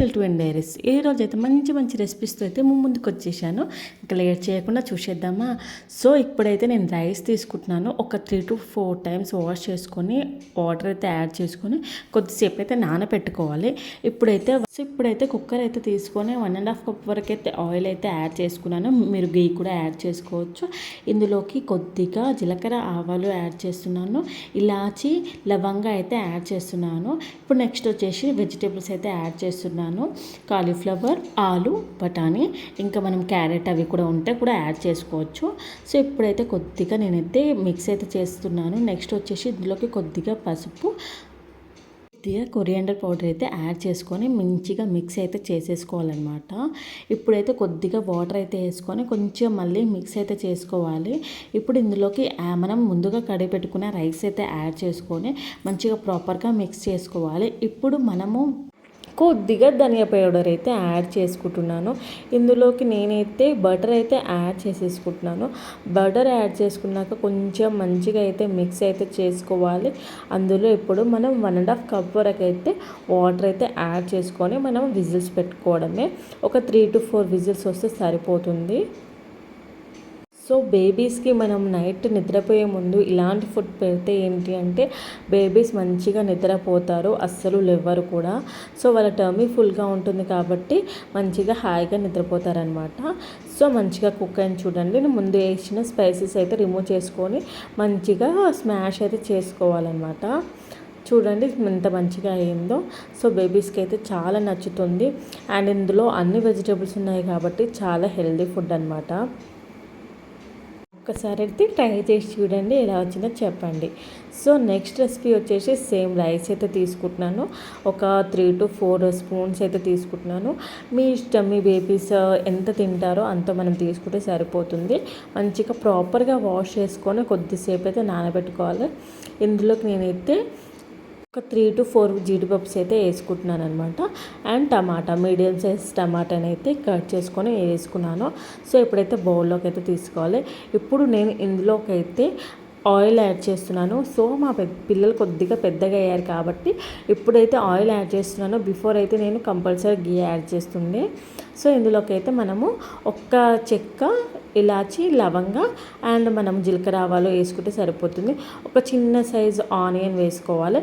Little and diaries ఈ రోజు అయితే మంచి మంచి రెసిపీస్తో అయితే ముందుకు వచ్చేసాను ఇంకా లేట్ చేయకుండా చూసేద్దామా? సో ఇప్పుడైతే నేను రైస్ తీసుకుంటున్నాను. ఒక three two four times wash చేసుకొని వాటర్ అయితే యాడ్ చేసుకొని కొద్దిసేపు అయితే నానబెట్టుకోవాలి ఇప్పుడైతే సో ఇప్పుడైతే కుక్కర్ అయితే తీసుకొని వన్ అండ్ హాఫ్ కప్ వరకు అయితే ఆయిల్ అయితే యాడ్ చేసుకున్నాను. మీరు గీ కూడా యాడ్ చేసుకోవచ్చు. ఇందులోకి కొద్దిగా జీలకర్ర ఆవాలు యాడ్ చేస్తున్నాను. ఇలాచి లవంగా అయితే యాడ్ చేస్తున్నాను. ఇప్పుడు నెక్స్ట్ వచ్చేసి వెజిటేబుల్స్ అయితే యాడ్ చేస్తున్నాను. కాలీఫ్లవర్ ఆలు బఠానీ ఇంకా మనం క్యారెట్ అవి కూడా ఉంటే కూడా యాడ్ చేసుకోవచ్చు. సో ఇప్పుడైతే కొద్దిగా నేనైతే మిక్స్ అయితే చేస్తున్నాను. నెక్స్ట్ వచ్చేసి ఇందులోకి కొద్దిగా పసుపు కొద్దిగా కొరియాండర్ పౌడర్ అయితే యాడ్ చేసుకొని మంచిగా మిక్స్ అయితే చేసేసుకోవాలన్నమాట. ఇప్పుడైతే కొద్దిగా వాటర్ అయితే వేసుకొని కొంచెం మళ్ళీ మిక్స్ అయితే చేసుకోవాలి. ఇప్పుడు ఇందులోకి మనం ముందుగా కడిగి పెట్టుకున్న రైస్ అయితే యాడ్ చేసుకొని మంచిగా ప్రాపర్గా మిక్స్ చేసుకోవాలి. ఇప్పుడు మనము కొద్దిగా ధనియా పౌడర్ అయితే యాడ్ చేసుకుంటున్నాను. ఇందులోకి నేనైతే బటర్ అయితే యాడ్ చేసేసుకుంటున్నాను. బటర్ యాడ్ చేసుకున్నాక కొంచెం మంచిగా అయితే మిక్స్ అయితే చేసుకోవాలి. అందులో ఇప్పుడు మనం వన్ అండ్ హాఫ్ కప్ వరకు అయితే వాటర్ అయితే యాడ్ చేసుకొని మనం విజిల్స్ పెట్టుకోవడమే. ఒక త్రీ టు ఫోర్ విజిల్స్ వస్తే సరిపోతుంది. సో బేబీస్కి మనం నైట్ నిద్రపోయే ముందు ఇలాంటి ఫుడ్ పెడితే ఏంటి అంటే బేబీస్ మంచిగా నిద్రపోతారు అస్సలు లేవరు కూడా. సో వాళ్ళ టర్మీ ఫుల్గా ఉంటుంది కాబట్టి మంచిగా హాయిగా నిద్రపోతారనమాట సో మంచిగా కుక్ అని చూడండి. నేను ముందు వేసిన స్పైసెస్ అయితే రిమూవ్ చేసుకొని మంచిగా స్మాష్ అయితే చేసుకోవాలన్నమాట. చూడండి ఎంత మంచిగా అయిందో. సో బేబీస్కి అయితే చాలా నచ్చుతుంది. అండ్ ఇందులో అన్ని వెజిటేబుల్స్ ఉన్నాయి కాబట్టి చాలా హెల్దీ ఫుడ్ అనమాట ఒక్కసారి అయితే ట్రై చేసి చూడండి ఎలా వచ్చిందో చెప్పండి. సో నెక్స్ట్ రెసిపీ వచ్చేసి సేమ్ రైస్ అయితే తీసుకుంటున్నాను. ఒక త్రీ టు ఫోర్ స్పూన్స్ అయితే తీసుకుంటున్నాను. మీ ఇష్టం మీ బేబీస్ ఎంత తింటారో అంత మనం తీసుకుంటే సరిపోతుంది. మంచిగా ప్రాపర్గా వాష్ చేసుకొని కొద్దిసేపు అయితే నానబెట్టుకోవాలి. ఇందులోకి నేనైతే ఒక త్రీ టు ఫోర్ జీడిపప్స్ అయితే వేసుకుంటున్నాను అనమాట అండ్ టమాటా మీడియం సైజ్ టమాటాని అయితే కట్ చేసుకొని వేసుకున్నాను. సో ఇప్పుడైతే బౌల్లోకి అయితే తీసుకోవాలి ఇప్పుడు నేను ఇందులోకి అయితే ఆయిల్ యాడ్ చేస్తున్నాను. సో మా పిల్లలు కొద్దిగా పెద్దగా అయ్యారు కాబట్టి ఇప్పుడైతే ఆయిల్ యాడ్ చేస్తున్నాను. బిఫోర్ అయితే నేను కంపల్సరీ గీ యాడ్ చేస్తుండే. సో ఇందులోకి అయితే మనము ఒక్క చెక్క ఇలాచి లవంగా అండ్ మనం జీలకర్ర ఆవాలు వేసుకుంటే సరిపోతుంది. ఒక చిన్న సైజు ఆనియన్ వేసుకోవాలి.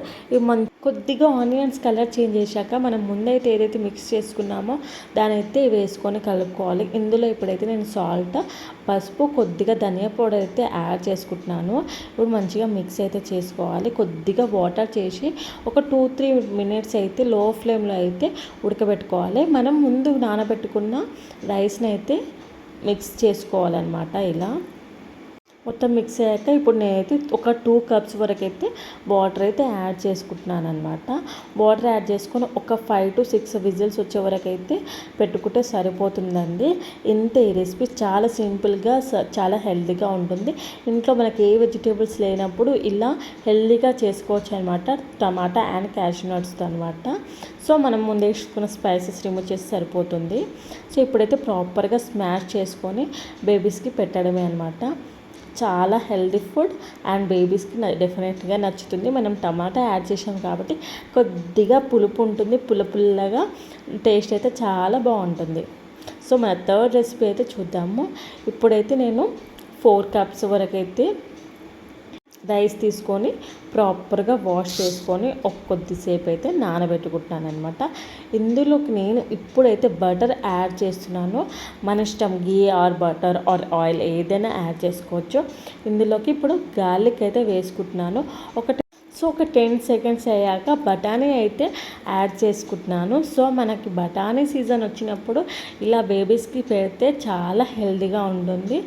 మన కొద్దిగా ఆనియన్స్ కలర్ చేంజ్ చేశాక మనం ముందైతే ఏదైతే మిక్స్ చేసుకున్నామో దాని అయితే వేసుకొని కలుపుకోవాలి. ఇందులో ఇప్పుడైతే నేను సాల్ట్ పసుపు కొద్దిగా ధనియా పౌడర్ అయితే యాడ్ చేసుకుంటున్నాను. ఇప్పుడు మంచిగా మిక్స్ అయితే చేసుకోవాలి. కొద్దిగా వాటర్ చేసి ఒక టూ త్రీ మినిట్స్ అయితే లో ఫ్లేమ్లో అయితే ఉడకబెట్టుకోవాలి. మనం ముందు పెట్టుకున్న రైస్ని అయితే మిక్స్ చేసుకోవాలన్నమాట ఇలా. మొత్తం మిక్స్ అయ్యాక ఇప్పుడు నేనైతే ఒక టూ కప్స్ వరకు అయితే వాటర్ అయితే యాడ్ చేసుకుంటున్నాను అనమాట వాటర్ యాడ్ చేసుకొని ఒక ఫైవ్ టు సిక్స్ విజిల్స్ వచ్చే వరకు అయితే పెట్టుకుంటే సరిపోతుందండి. ఇంత ఈ రెసిపీ చాలా సింపుల్గా చాలా హెల్తీగా ఉంటుంది. ఇంట్లో మనకి ఏ వెజిటేబుల్స్ లేనప్పుడు ఇలా హెల్తీగా చేసుకోవచ్చు అనమాట టమాటా అండ్ క్యాష్ నట్స్తో అనమాట సో మనం ముందే వేసుకున్న స్పైసెస్ రిమూవ్ చేసి సరిపోతుంది. సో ఇప్పుడైతే ప్రాపర్గా స్మాష్ చేసుకొని బేబీస్కి పెట్టడమే అనమాట చాలా హెల్దీ ఫుడ్ అండ్ బేబీస్కి డెఫినెట్గా నచ్చుతుంది. మనం టమాటా యాడ్ చేసాం కాబట్టి కొద్దిగా పులుపు ఉంటుంది. పుల్లపుల్లగా టేస్ట్ అయితే చాలా బాగుంటుంది. సో మన థర్డ్ రెసిపీ అయితే చూద్దాము. ఇప్పుడైతే నేను ఫోర్ కప్స్ వరకు అయితే రైస్ తీసుకొని ప్రాపర్గా వాష్ చేసుకొని ఒక కొద్దిసేపు అయితే నానబెట్టుకుంటున్నాను అనమాట ఇందులోకి నేను ఇప్పుడైతే బటర్ యాడ్ చేస్తున్నాను. మన ఇష్టం ghee or butter or oil ఏదైనా యాడ్ చేసుకోవచ్చు. ఇందులోకి ఇప్పుడు గార్లిక్ అయితే వేసుకుంటున్నాను. ఒక సో ఒక టెన్ సెకండ్స్ అయ్యాక బఠానీ అయితే యాడ్ చేసుకుంటున్నాను. సో మనకి బఠానీ సీజన్ వచ్చినప్పుడు ఇలా బేబీస్కి పెడితే చాలా హెల్దీగా ఉంటుంది.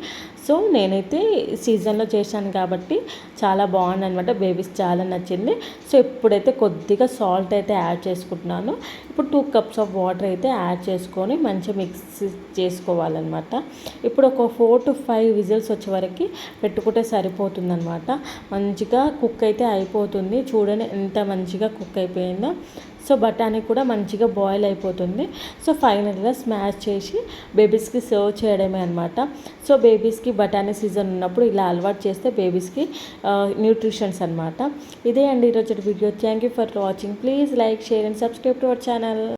సో నేనైతే సీజన్లో చేశాను కాబట్టి చాలా బాగుంది అనమాట బేబీస్ చాలా నచ్చింది. సో ఇప్పుడైతే కొద్దిగా సాల్ట్ అయితే యాడ్ చేసుకుంటున్నాను. ఇప్పుడు టూ కప్స్ ఆఫ్ వాటర్ అయితే యాడ్ చేసుకొని మంచిగా మిక్స్ చేసుకోవాలన్నమాట. ఇప్పుడు ఒక ఫోర్ టు ఫైవ్ విజిల్స్ వచ్చే వరకు పెట్టుకుంటే సరిపోతుందన్నమాట. మంచిగా కుక్ అయితే అయిపోతుంది. చూడండి ఎంత మంచిగా కుక్ అయిపోయిందో. సో బఠానీ కూడా మంచిగా బాయిల్ అయిపోతుంది. సో ఫైనల్గా స్మాష్ చేసి బేబీస్కి సర్వ్ చేయడమే అనమాట సో బేబీస్కి బఠానీ సీజన్ ఉన్నప్పుడు ఇలా అలవాటు చేస్తే బేబీస్కి న్యూట్రిషన్స్ అనమాట ఇదే అండి ఈరోజు video. Thank you for watching please like share and subscribe to our channel